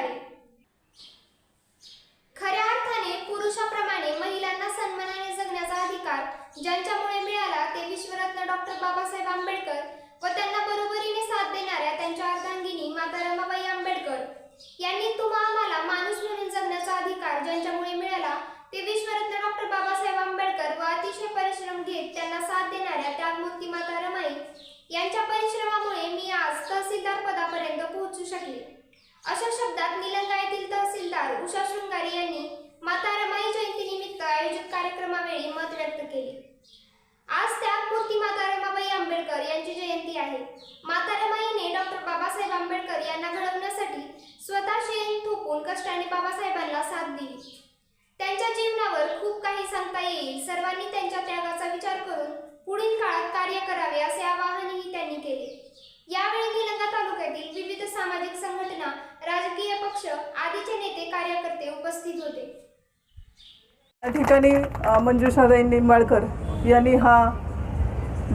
प्रकारे खऱ्या अर्थाने पुरुषाप्रमाणे महिलांना सन्मानाने जगण्याचा अधिकार ज्यांच्यामुळे मिळाला ते विश्वरत्न डॉक्टर बाबासाहेब आंबेडकर व त्यांना बरोबरीने साथ देणाऱ्या त्यांच्या अर्धांगिनी माता रमाबाई आंबेडकर यांनी तुम्हा आम्हाला माणूस म्हणून जगण्याचा अधिकार ज्यांच्यामुळे मिळाला ते विश्वरत्न डॉक्टर बाबासाहेब आंबेडकर व अतिशय परिश्रम घेत त्यांना साथ देणाऱ्या त्यागमूर्ती माता रमाई यांच्या परिश्रमामुळे मी आज तहसीलदार पदापर्यंत पोहोचलो. अशा शब्दात निलंगा येथील तहसीलदार उषा शृंगारी यांनी माता रमाई जयंतीनिमित्त आयोजित कार्यक्रमावेळी मत व्यक्त केले. आज त्यागमूर्ती माता रमाबाई आंबेडकर यांची जयंती आहे. माता रमाईने डॉक्टर बाबासाहेब आंबेडकर यांना घडवण्यासाठी स्वतः शेण थोपून कष्टाने बाबासाहेबांना साथ दिली. त्यांच्या जीवनावर खूप काही सांगता येईल. सर्वांनी त्यांच्या त्यागाचा विचार करून पुढील काळात कार्य करावे असे आवाहनही त्यांनी केले. यावेळी निलंगा तालुक्यातील विविध सामाजिक संघटना राजकीय पक्ष आदीचे नेते कार्यकर्ते उपस्थित होते. या ठिकाणी अ, मंजुषाताई निंबाळकर यांनी हा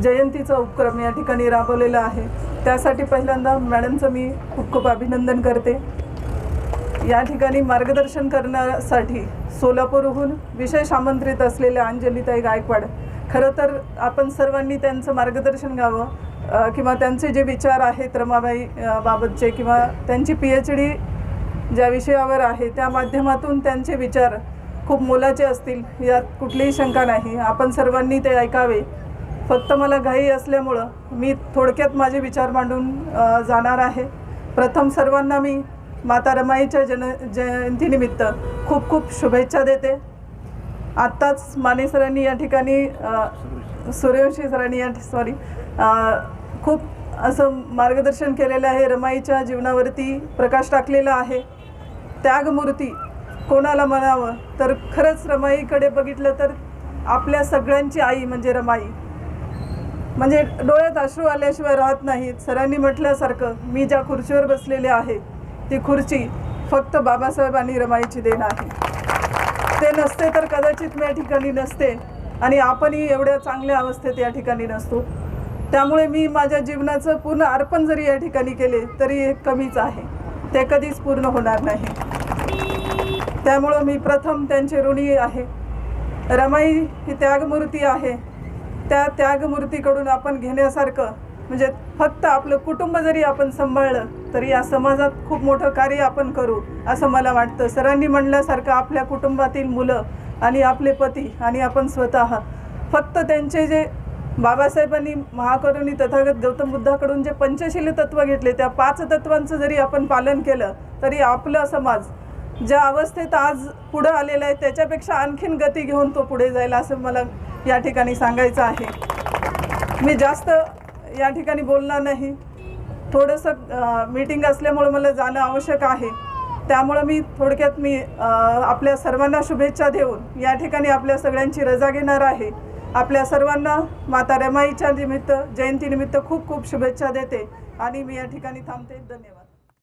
जयंतीचा उपक्रम या ठिकाणी राबवलेला आहे. त्यासाठी पहिल्यांदा मॅडमचं मी खूप खूप अभिनंदन करते. या ठिकाणी मार्गदर्शन करण्यासाठी सोलापूरहून विशेष आमंत्रित असलेल्या अंजलीताई गायकवाड खरं तर आपण सर्वांनी त्यांचं मार्गदर्शन घ्यावं. किंवा त्यांचे जे विचार आहेत रमाबाई बाबतचे किंवा त्यांची पी एच डी ज्या विषयावर आहे त्या माध्यमातून त्यांचे विचार खूप मोलाचे असतील यात कुठलीही शंका नाही. आपण सर्वांनी ते ऐकावे. फक्त मला घाई असल्यामुळं मी थोडक्यात माझे विचार मांडून जाणार आहे. प्रथम सर्वांना मी माता रमाईच्या जन जयंतीनिमित्त खूप खूप शुभेच्छा देते. आत्ताच माने सरांनी या ठिकाणी सूर्यवंशी सरांनी या सॉरी खूप असं मार्गदर्शन केलेलं आहे. रमाईच्या जीवनावरती प्रकाश टाकलेला आहे. त्यागमूर्ती कोणाला म्हणावं? तर खरंच रमाईकडे बघितलं तर आपल्या सगळ्यांची आई म्हणजे रमाई. म्हणजे डोळ्यात अश्रू आल्याशिवाय राहत नाहीत. सरांनी म्हटल्यासारखं मी ज्या खुर्चीवर बसलेले आहे ती खुर्ची फक्त बाबासाहेब आणि रमाईची देण आहे. ते नसते तर कदाचित मी या ठिकाणी नसते आणि आपणही एवढ्या चांगल्या अवस्थेत या ठिकाणी नसतो. त्यामुळे मी माझ्या जीवनाचं पूर्ण अर्पण जरी या ठिकाणी केले तरी हे कमीच आहे. ते कधीच पूर्ण होणार नाही. त्यामुळं मी प्रथम त्यांचे ऋणी आहे. रमाई ही त्यागमूर्ती आहे. त्या त्यागमूर्तीकडून आपण घेण्यासारखं म्हणजे फक्त आपलं कुटुंब जरी आपण सांभाळलं तरी या समाजात खूप मोठं कार्य आपण करू असं मला वाटतं. सरांनी म्हणल्यासारखं आपल्या कुटुंबातील मुलं आणि आपले पती आणि आपण स्वतः फक्त त्यांचे जे बाबासाहेबांनी महाकरुणी तथागत गौतम बुद्धाकडून जे पंचशील तत्व घेतले त्या पाच तत्वांचं जरी आपण पालन केलं तरी आपला समाज ज्या अवस्थेत आज पुढं आलेला आहे त्याच्यापेक्षा आणखीन गती घेऊन तो पुढे जाईल असं मला या ठिकाणी सांगायचं आहे. मी जास्त या ठिकाणी बोलणार नाही. थोडंसं मीटिंग असल्यामुळं मला जाणं आवश्यक आहे. त्यामुळं मी थोडक्यात मी आपल्या सर्वांना शुभेच्छा देऊन या ठिकाणी आपल्या सगळ्यांची रजा घेणार आहे. आपल्या सर्वांना माता रमाईच्या निमित्त जयंतीनिमित्त खूप खूप शुभेच्छा देते आणि मी या ठिकाणी थांबते. धन्यवाद.